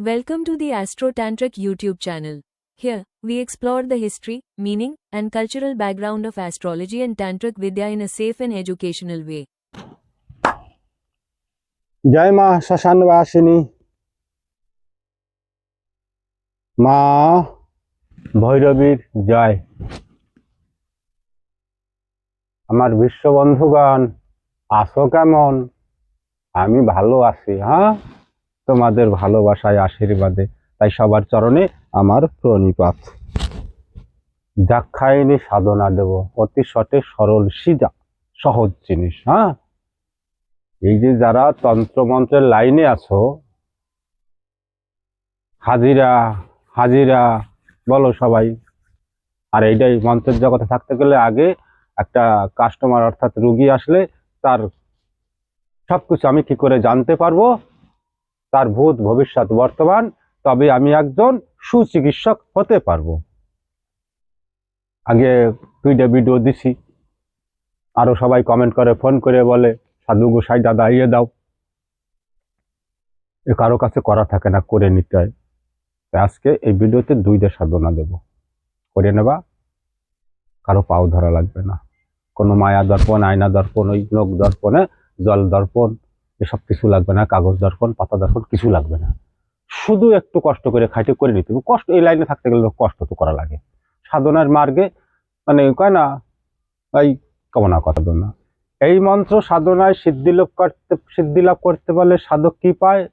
Welcome to the Astro Tantric YouTube channel. Here, we explore the history, meaning, and cultural background of astrology and Tantric Vidya in a safe and educational way. জয় মা শ্মশানবাসিনী মা ভৈরবীর জয় আমার বিশ্ববন্ধুগণ আছো কেমন আমি ভালো আছি হ্যাঁ তোমাদের ভালোবাসায়, আশীর্বাদে। তাই সবার চরণে আমার প্রণিপাত। যাক্ষায়নী সাধনা দেব, অতি সটে সরল সিজা, সহজ জিনিস হ্যাঁ? এই যে যারা তন্ত্রমন্ত্রের লাইনে আছো, হাজিরা হাজিরা, বলো সবাই। আর এইটাই মন্ত্রের জগতে থাকতে গেলে আগে একটা কাস্টমার অর্থাৎ রুগী আসলে তার সবকিছু আমি কি করে জানতে পারব? তার ভূত ভবিষ্যৎ বর্তমান, তবে আমি একজন সুচিকিৎসক হতে পারব। আগে দুইটা ভিডিও দিছি। আরও সবাই কমেন্ট করে ফোন করে বলে, সাধু গোসাই দাদা ইয়ে দাও। এ কারও কাছে করা থাকে না, করে নিতে হয়। আজকে এই ভিডিওতে দুইটা সাধনা দেব। করে নেবা, কারও পাও ধরা লাগবে না। কোনো মায়া দর্পণ, আয়না দর্পণ, ওই লোক দর্পণে, জল দর্পণ এসব কিছু লাগবে না, কাগজ দর্শন পাতা দর্শন কিছু লাগবে না। শুধু একটু কষ্ট করে খাইটে করে নিতে হবে। কষ্ট, এই লাইনে থাকতে গেলে কষ্ট তো করা লাগে। সাধনার মার্গে মানে কয় না, এই কামনা কথা না। এই মন্ত্র সাধনায় সিদ্ধি লাভ করতে, সিদ্ধি লাভ করতে পারলে সাধক কি পায়?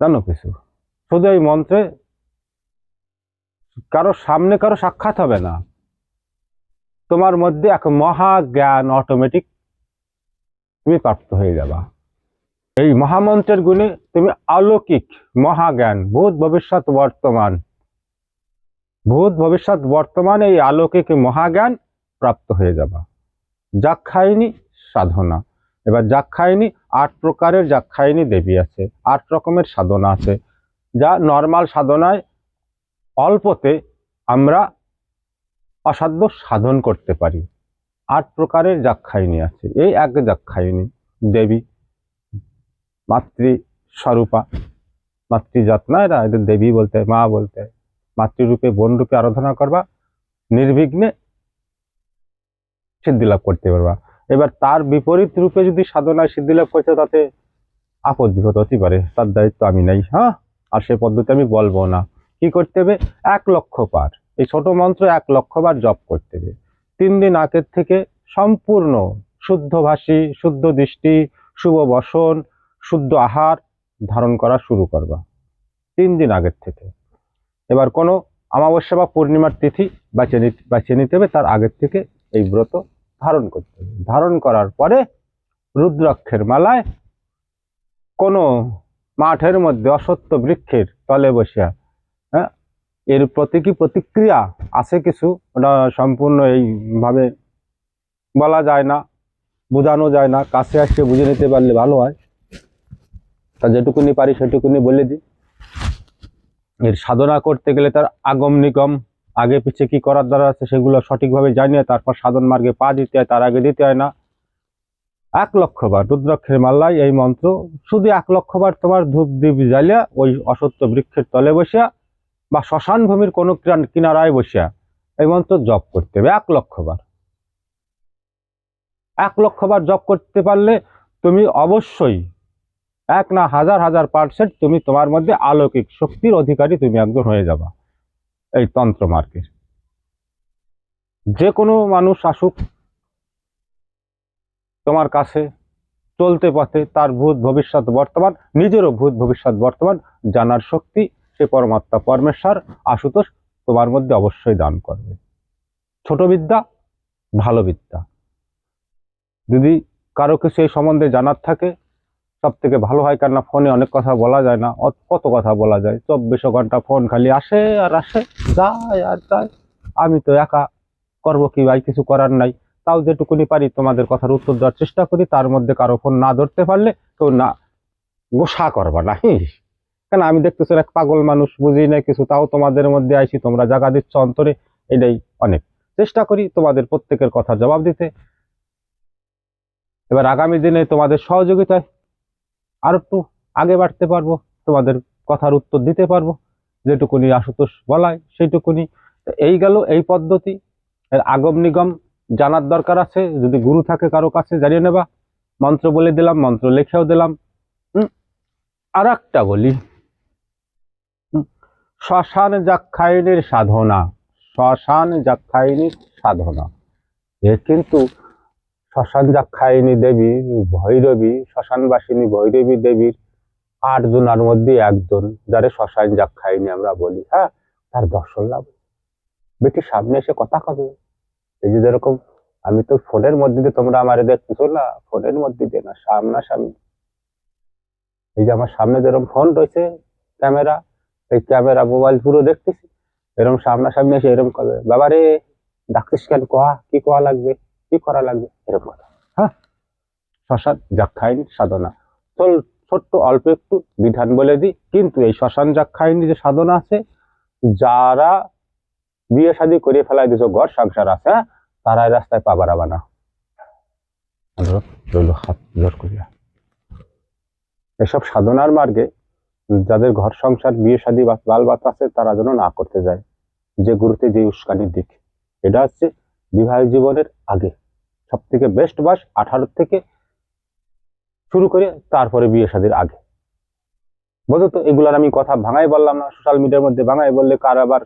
জানো কিছু? শুধু এই মন্ত্রে কারও সামনে কারও সাক্ষাৎ হবে না। তোমার মধ্যে এক মহা জ্ঞান অটোমেটিক তুমি প্রাপ্ত হয়ে যাবা। এই মহামন্ত্রের গুণে তুমি অলৌকিক, মহাজ্ঞান, ভূত ভবিষ্যৎ বর্তমান। ভূত ভবিষ্যৎ বর্তমান, এই অলৌকিক, মহাজ্ঞান প্রাপ্ত হয়ে যাবা। যাক্ষায়নী সাধনা। এবার যাক্ষায়নী আট প্রকারের যাক্ষায়নী দেবী আছে। আট রকমের সাধনা আছে। যা নর্মাল সাধনায় অল্পতে আমরা অসাধ্য সাধন করতে পারি। আট প্রকারের যাক্ষায়নী আছে। এই এক যাক্ষায়নী, দেবী, মাতৃ স্বরূপা মাতৃজাত এরা এদের দেবী বলতে, মা বলতে, মাতৃরূপে বোন রূপে আরাধনা করবা, নির্বিঘ্নে সিদ্ধিলাভ করতে পারবা। এবার তার বিপরীত রূপে যদি সাধনায় সিদ্ধি লাভ করছে, তাতে আপদ বিপদ হতে পারে, তার দায়িত্ব আমি নাই হ্যাঁ? আর সে পদ্ধতি আমি বলব না। কি করতে হবে? এক লক্ষ পার। এই ছোট মন্ত্র এক লক্ষ বার জপ করতে হবে। তিন দিন আগের থেকে সম্পূর্ণ শুদ্ধ ভাষী, শুদ্ধ দৃষ্টি, শুভ বসন, শুদ্ধ আহার ধারণ করা শুরু করবা। তিন দিন আগের থেকে। এবার কোনো অমাবস্যা বা পূর্ণিমার তিথি বাঁচিয়ে নিতে বাঁচিয়ে নিতে হবে, তার আগের থেকে এই ব্রত ধারণ করতে হবে। ধারণ করার পরে রুদ্রাক্ষের মালায় কোনো মাঠের মধ্যে অসত্য বৃক্ষের তলে বসিয়া এর প্রতি কি প্রতিক্রিয়া আছে কিছু? ওটা সম্পূর্ণ এইভাবে বলা যায় না, বোঝানো যায় না। কাছে আসছে বুঝে নিতে পারলে ভালো হয়। তা যেটুকুনি পারি সেটুকুনি বলে দিই। এর সাধনা করতে গেলে তার আগম নিগম, আগে পিছে কি করার দ্বারা আছে সেগুলো সঠিকভাবে জানিয়ে তারপর সাধন মার্গে পা দিতে হয়, তার আগে দিতে হয় না। এক লক্ষ বার রুদ্রাক্ষের মাল্লায় এই মন্ত্র, শুধু এক লক্ষবার তোমার ধূপ দ্বীপ জ্বালিয়া ওই অসত্য বৃক্ষের তলে বসিয়া বা শ্মশান ভূমির কোনো কিনারায় বসিয়া এই মন্ত্র জপ করতে হবে। এক লক্ষ বার। এক লক্ষ বার জপ করতে পারলে তুমি অবশ্যই এক না হাজার হাজার পার্সেন্ট তুমি তোমার মধ্যে আলৌকিক শক্তির অধিকারী তুমি একজন হয়ে যাবা এই তন্ত্র মার্গের। যে কোনো মানুষ আসুক তোমার কাছে চলতে পথে তার ভূত ভবিষ্যৎ বর্তমান, নিজেরও ভূত ভবিষ্যৎ বর্তমান জানার শক্তি সে পরমাত্মা পরমেশ্বর, আশুতোষ তোমার মধ্যে অবশ্যই দান করবে। ছোট বিদ্যা, ভালো বিদ্যা। যদি কারও কিছু এই সম্বন্ধে জানার থাকে সব থেকে ভালো হয়, কেননা ফোনে অনেক কথা বলা যায় না কত কথা বলা যায়। চব্বিশো ঘণ্টা ফোন খালি আসে আর আসে, যায় আর যায়। আমি তো একা করব কি ভাই কিছু করার নাই। তাও যেটুকুনি পারি তোমাদের কথার উত্তর দেওয়ার চেষ্টা করি, তার মধ্যে কারও ফোন না ধরতে পারলে তো না, গোসা করবা না। কেন আমি দেখতেছি এক পাগল মানুষ, বুঝি না কিছু, তাও তোমাদের মধ্যে আইছি তোমরা জায়গা দিচ্ছ অন্তরে, এটাই অনেক। চেষ্টা করি তোমাদের প্রত্যেকের কথা জবাব দিতে। এবার আগামী দিনে তোমাদের সহযোগিতায় আর একটু আগে বাড়তে পারব, তোমাদের কথার উত্তর দিতে পারব, যেটুকুনি আশুতোষ বলায় সেইটুকুনি। এই গেল এই পদ্ধতি। এর আগম নিগম জানার দরকার আছে, যদি গুরু থাকে কারও কাছে জানিয়ে নেবা। মন্ত্র বলে দিলাম, মন্ত্র লিখেও দিলাম। আর একটা বলি। শ্মশান যাক্ষায়নের সাধনা, শ্মশান যাক্ষায়নীর সাধনা। এ কিন্তু শ্মশান যাক্ষায়নী দেবী ভৈরবী, শ্মশানবাসিনী ভৈরবী দেবীর আটজনার মধ্যে একজন, যারে শ্মশান যাক্ষায়নী আমরা বলি হ্যাঁ? তার দর্শন লাভ। বেটি, সামনে এসে কথা কবে? এই যে যেরকম আমি তো ফোনের মধ্যে দিয়ে তোমরা আমারে দেখতেছো না, ফোনের মধ্যে দিয়ে না, সামনাসামনি। এই যে আমার সামনে যেরকম ফোন রয়েছে, ক্যামেরা এই ক্যামেরা মোবাইল পুরো দেখতেছি। এরকম সামনাসামনি এসে এরকম করবে। বাবা রে ডাকছিস কেন? কোয়া কি কোয়া লাগবে? কি করা লাগবে? এরকম কথা হ্যাঁ। শ্মশান যাক্ষায়নী সাধনা। চল ছোট্ট অল্প একটু বিধান বলে দিই। কিন্তু এই শ্মশান যাক্ষায়নী যে সাধনা আছে যারা বিয়ে শাদী করে ফেলাই দিছো ঘর সংসার আছে হ্যাঁ, তারা রাস্তায় পা বাড়াবা না। হাত জোর করিয়া। এসব সাধনার মার্গে যাদের ঘর সংসার, বিয়ে শাদী বা বাল বাচ্চা আছে, তারা যেন না করতে যায়। যে গুরুতে যে উস্কানির দিক। এটা হচ্ছে বিবাহ জীবনের আগে। সব থেকে বেস্ট বয়স আঠারো থেকে শুরু করে তারপরে বিয়ে শাদীর আগে। বুঝো তো? এগুলার আমি কথা ভাঙাই বললাম না। সোশ্যাল মিডিয়ার মধ্যে ভাঙাই বললে কার আবার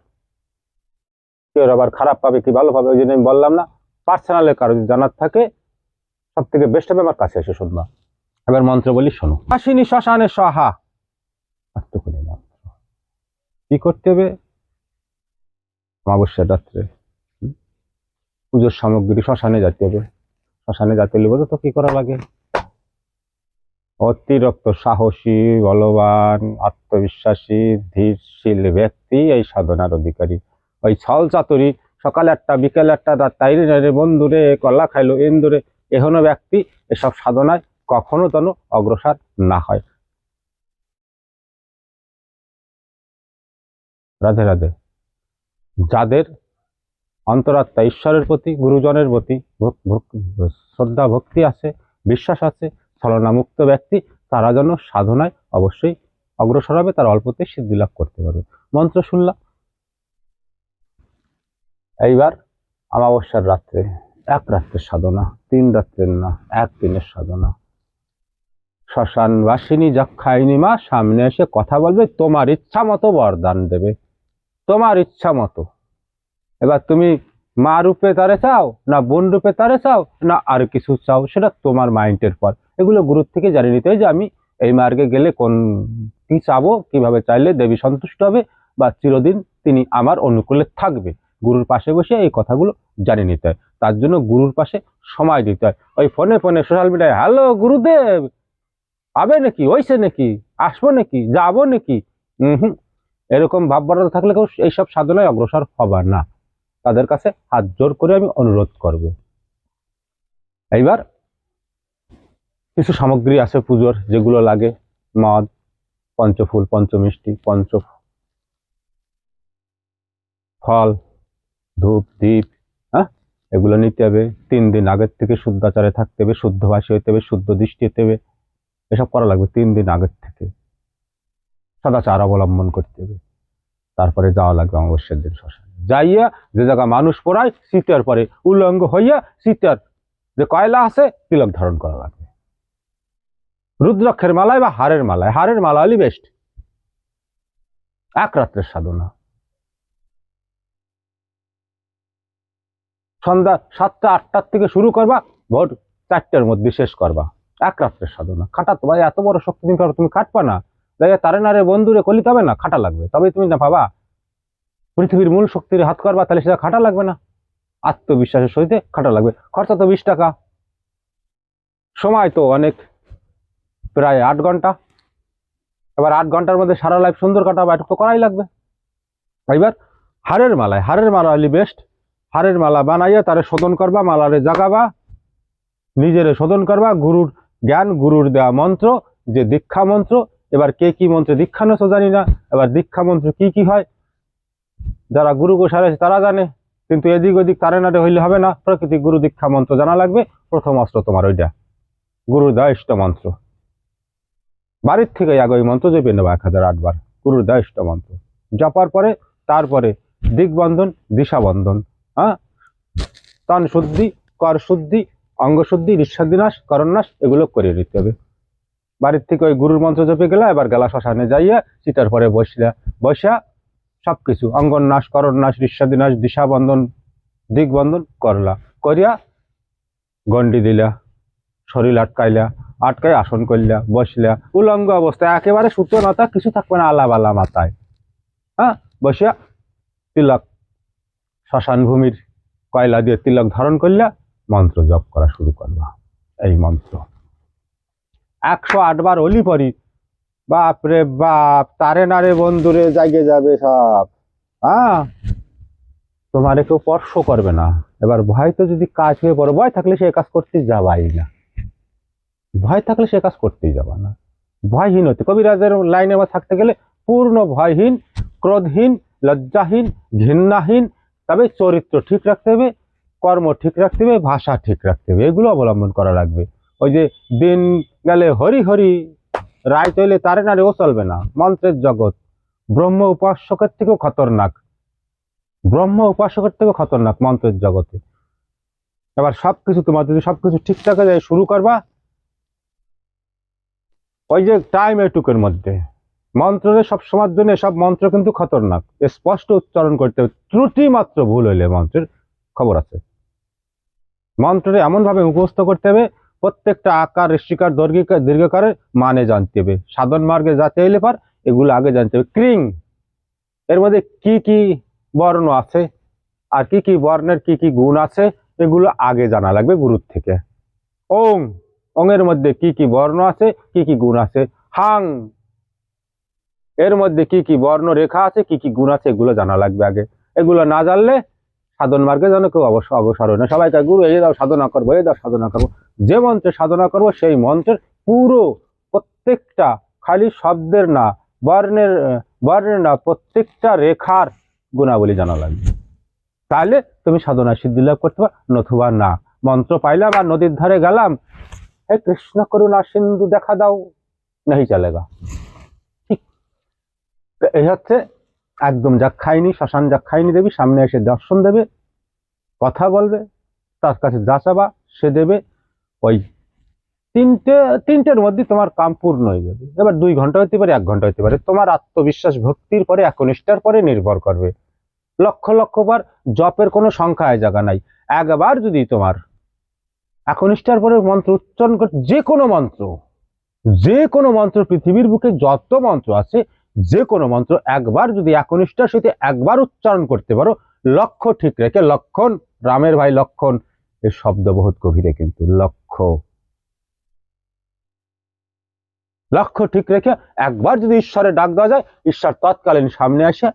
কেউ আবার খারাপ পাবে কি ভালো পাবে, ওই জন্য আমি বললাম না। পার্সোনালে কারও যদি জানার থাকে সব থেকে বেস্ট হবে আমার কাছে এসে শুনবা। এবার মন্ত্র বলি, শোনো। আসিনি শ্মশানে সহা। আত্মকুনি মন্ত্র। কি করতে হবে? অমাবস্যা রাত্রে পুজোর সামগ্রী শ্মশানে যেতে হবে। শ্মশানে যেতে হলে তো কি করা লাগে? অতিরিক্ত সাহসী, বলবান, আত্মবিশ্বাসী, ধীরশীল ব্যক্তি এই সাধনার অধিকারী। ওই ছল চাতুরি সকাল একটা বিকেল একটা রাত তাইরে নাইরে বন্ধুরে কল্লা খাইলো ইন্দুরে এহনো ব্যক্তি, এসব সাধনায় কখনো যেন অগ্রসর না হয়। রাধে রাধে। যাদের অন্তরাত্মা ঈশ্বরের প্রতি, গুরুজনের প্রতি শ্রদ্ধা, ভক্তি আছে, বিশ্বাস আছে, ছলনামুক্ত ব্যক্তি, তারা যেন সাধনায় অবশ্যই অগ্রসর হবে, তার অল্পতে সিদ্ধি লাভ করতে পারবে। মন্ত্র শুনলাম। এইবার অমাবস্যার রাত্রে, এক রাত্রের সাধনা, তিন রাত্রের না, এক দিনের সাধনা। শ্মশান শ্মশানবাসিনী যক্ষায়নী মা, সামনে এসে কথা বলবে, তোমার ইচ্ছা মতো বরদান দেবে। তোমার ইচ্ছা মতো। এবার তুমি মা রূপে তারে চাও, না বোন রূপে তারে চাও, না আর কিছু চাও, সেটা তোমার মাইন্ডের পর এগুলো গুরুর থেকে জানিয়ে নিতে হয় যে আমি এই মার্গে গেলে কোন কি চাবো, কীভাবে চাইলে দেবী সন্তুষ্ট হবে, বা চিরদিন তিনি আমার অনুকূলে থাকবে। গুরুর পাশে বসে এই কথাগুলো জানিয়ে নিতে হয়। তার জন্য গুরুর পাশে সময় দিতে হয়। ওই ফোনে ফোনে সোশ্যাল মিডিয়ায় হ্যালো গুরুদেব, আবে নাকি ওইসে নাকি, আসব নাকি, যাব নাকি? হুম। এরকম ভাববারতা থাকলে কেউ এইসব সাধনায় অগ্রসর হবার না। তাদের কাছে হাত জোর করে আমি অনুরোধ করব। এইবার কিছু সামগ্রী আছে পুজোর, যেগুলো লাগে। মদ, পঞ্চফুল, পঞ্চমিষ্টি, পঞ্চ ফল, ধূপ দ্বীপ হ্যাঁ? এগুলো নিতে হবে। তিন দিন আগের থেকে শুদ্ধাচারে থাকতে হবে শুদ্ধ ভাষী হইতে হবে, শুদ্ধ দৃষ্টি হতে হবে। এসব করা লাগবে তিন দিন আগের থেকে। সদাচার অবলম্বন করতে হবে। তারপরে যাওয়া লাগবে অমাবস্যার দিন শ্মশানে। যাইয়া যে জায়গা মানুষ পড়ায়, শীতের পরে উল্লঙ্গ হইয়া শীতের যে কয়লা আছে, তিলক ধারণ করা লাগবে। রুদ্রাক্ষের মালায় বা হারের মালায়? হারের মালা হলি বেস্ট। এক রাত্রের সাধনা। সন্ধ্যা সাতটা, আটটার থেকে শুরু করবা, ভোর চারটার মধ্যে শেষ করবা। এক রাত্রের সাধনা। খাটা তোমার এত বড় শক্তি তুমি তুমি খাটবা না। দেখে তারে নারে বন্ধুরে কলিতে হবে না, খাটা লাগবে। তবে তুমি না পাবা পৃথিবীর মূল শক্তির হাত করবা, তাহলে সেটা খাটা লাগবে না। আত্মবিশ্বাসের সহিতে খাটা লাগবে। খরচা তো বিশ টাকা। সময় তো অনেক, প্রায় আট ঘণ্টা। এবার আট ঘণ্টার মধ্যে সারা লাইফ সুন্দর কাটাবা তো করাই লাগবে। এবার হারের মালায়, হারের মালা হলি বেস্ট হারের মালা বানাইয়া তারে শোধন করবা, মালারে জাগাবা। নিজেরে শোধন করবা, গুরুর জ্ঞান, গুরুর দেওয়া মন্ত্র, যে দীক্ষা মন্ত্র এবার কে কি মন্ত্রে দীক্ষা নেছো জানি না। এবার দীক্ষা মন্ত্র কি কি হয়? যারা গুরু গোসার আছে তারা জানে। কিন্তু এদিক ওদিক তারে নাড়ে হইলে হবে না। প্রকৃতি গুরু দীক্ষা মন্ত্র জানা লাগবে। প্রথম অস্ত্র তোমার ওইটা। গুরু দেওয়া ইষ্ট মন্ত্র। বাড়ির থেকে আগে ওই মন্ত্র জপে নেব এক হাজার আটবার। গুরুর দায়িষ্ঠ মন্ত্র। জপার পরে, তারপরে দিগবন্ধন, দিশাবন্ধন হ্যাঁ? তন শুদ্ধি কর শুদ্ধি অঙ্গ শুদ্ধি ঋষাদিনাশ করণনাশ এগুলো করিয়ে নিতে হবে। বাড়ির থেকে ওই গুরুর মন্ত্র জপে গেলা, এবার গেলা শ্মশানে যাইয়া চিতার পরে বসলা। বসা সবকিছু, অঙ্গন নাশ, করণ নাশ ঋষাদিনাশ দিশাবন্ধন দিগবন্ধন করলা। করিয়া গন্ডি দিলা, শরীর আটকাইলা আটকাই আসন করলা, বসলা। উলঙ্গ অবস্থায় একেবারে সুতো নতা, কিছু থাকবে না আলা মাথায়। হ্যাঁ বসিয়া তিলক, শ্মশান ভূমির কয়লা দিয়ে তিলক ধারণ করলা, মন্ত্র জপ করা শুরু করবা। এই মন্ত্র। একশো আটবার অলি পরি। বাপরে বাপ, তারে নারে বন্ধুরে জাগে যাবে সব। হ্যাঁ তোমারে কেউ স্পর্শ করবে না। এবার ভয় তো যদি কাজ হয়ে পড়ে, ভয় থাকলে সে কাজ করতে যাবাই না। ভয় থাকলে সে কাজ করতেই যাবা না। ভয়হীন হতে। কবিরাজের লাইনে আমার থাকতে গেলে পূর্ণ ভয়হীন, ক্রোধহীন, লজ্জাহীন, ঘৃণাহীন। তবে চরিত্র ঠিক রাখতে হবে, কর্ম ঠিক রাখতে হবে, ভাষা ঠিক রাখতে হবে। এগুলো অবলম্বন করা লাগবে। ওই যে দিন গেলে হরি হরি, রায় তৈলে তারে নারে ও চলবে না। মন্ত্রের জগৎ, ব্রহ্ম উপাসকের থেকেও খতরনাক। ব্রহ্ম উপাসকের থেকেও খতরনাক মন্ত্রের জগতে। এবার সবকিছু তোমার যদি সবকিছু ঠিকঠাক যায় শুরু করবা। ওই যে টাইম এটুকের মধ্যে। মন্ত্রের সব সময়ের জন্য সব মন্ত্র কিন্তু খতরনাক। স্পষ্ট উচ্চারণ করতে হবে। ত্রুটি মাত্র ভুল হইলে মন্ত্রের খবর আছে। মন্ত্রে এমন ভাবে মুখস্থ করতে হবে প্রত্যেকটা আকার ঋষিকার দৈর্ঘিকার দীর্ঘকারের মানে জানতে হবে। সাধন মার্গে যাতে হইলে পার, এগুলো আগে জানতে হবে। ক্রিং, এর মধ্যে কি কি বর্ণ আছে? আর কি কি বর্ণের কি কি গুণ আছে? এগুলো আগে জানা লাগবে গুরুর থেকে। ওং অঙের মধ্যে কি কি বর্ণ আছে? কি কি গুণ আছে? হাং, এর মধ্যে কি কি বর্ণ রেখা আছে? কি কি গুণ আছে? এগুলো জানা লাগবে আগে। এগুলো না জানলে সাধন মার্গে যেন কেউ অবশ্য অবসর হয় না। সবাই কয়, গুরু এই দাও সাধনা করব এই দাও সাধনা করব। যে মন্ত্রে সাধনা করব সেই মন্ত্রের পুরো প্রত্যেকটা খালি শব্দের না বর্ণের বর্ণের না প্রত্যেকটা রেখার গুণাবলী জানা লাগবে। তাহলে তুমি সাধনা সিদ্ধি লাভ করতে পার নতুবা না। মন্ত্র পাইলাম আর নদীর ধারে গেলাম। হে কৃষ্ণ করুণা সিন্ধু দেখা দাও। নাহি চলেগা। ঠিক। এই হচ্ছে একদম যা খাইনি, শ্মশান যা খাইনি দেবী, সামনে এসে দর্শন দেবে, কথা বলবে, তার কাছে যা চাবা সে দেবে। ওই তিনটে, তিনটের মধ্যে তোমার কাম পূর্ণ হয়ে যাবে। এবার দুই ঘণ্টা হতে পারে, এক ঘণ্টা হতে পারে। তোমার আত্মবিশ্বাস ভক্তির পরে, একনিষ্ঠার পরে নির্ভর করবে। লক্ষ লক্ষ বার জপের কোনো সংখ্যায় জায়গা নাই। একবার যদি তোমার একনিষ্ঠার পরে মন্ত্র উচ্চারণ কর, যে কোনো মন্ত্র, যে কোনো মন্ত্র পৃথিবীর বুকে যত মন্ত্র আছে যে কোনো মন্ত্র একবার যদি একনিষ্ঠার সাথে একবার উচ্চারণ করতে পারো, লক্ষ্য ঠিক রেখে, লক্ষণ, রামের ভাই লক্ষণ এর শব্দ বহুত গভীরে কিন্তু, লক্ষ্য। লক্ষ্য ঠিক রেখে একবার যদি ঈশ্বরের ডাক দেওয়া যায়, ঈশ্বর তৎকালীন সামনে আসে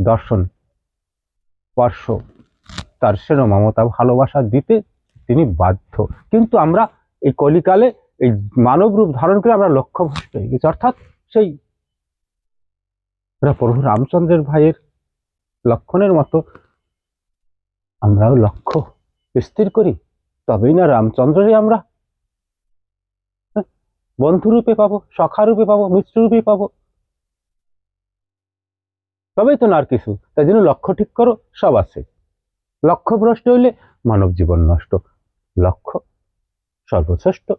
দর্শন, স্পর্শ, তার সেন মমতা ভালোবাসা দিতে তিনি বাধ্য। কিন্তু আমরা এই কলিকালে এই মানব রূপ ধারণ করে আমরা লক্ষ্যভ্রষ্ট হয়ে গেছি। অর্থাৎ সেই ওরা প্রভু রামচন্দ্রের ভাইয়ের লক্ষণের মতো। আমরাও লক্ষ্য স্থির করি তবেই না রামচন্দ্রেরই আমরা। হ্যাঁ, বন্ধুরূপে পাবো সখারূপে পাবো মিত্ররূপে পাবো। তবেই তো না আর কিছু তাই জন্য লক্ষ্য ঠিক করো সব আছে। লক্ষ্য ভ্রষ্ট হইলে মানব জীবন নষ্ট। লক্ষ্য সর্বশ্রেষ্ঠ।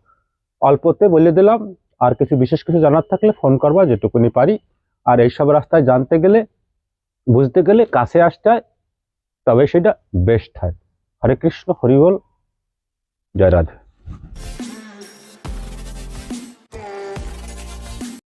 অল্পতে বলে দিলাম আর কিছু বিশেষ কিছু জানার থাকলে ফোন করবা যেটুকুনি পারি। আর এইসব রাস্তায় জানতে গেলে, বুঝতে গেলে কাছে আসতে হয়, তবে সেটা বেস্ট হয়। হরে কৃষ্ণ হরিবল জয় রাধে।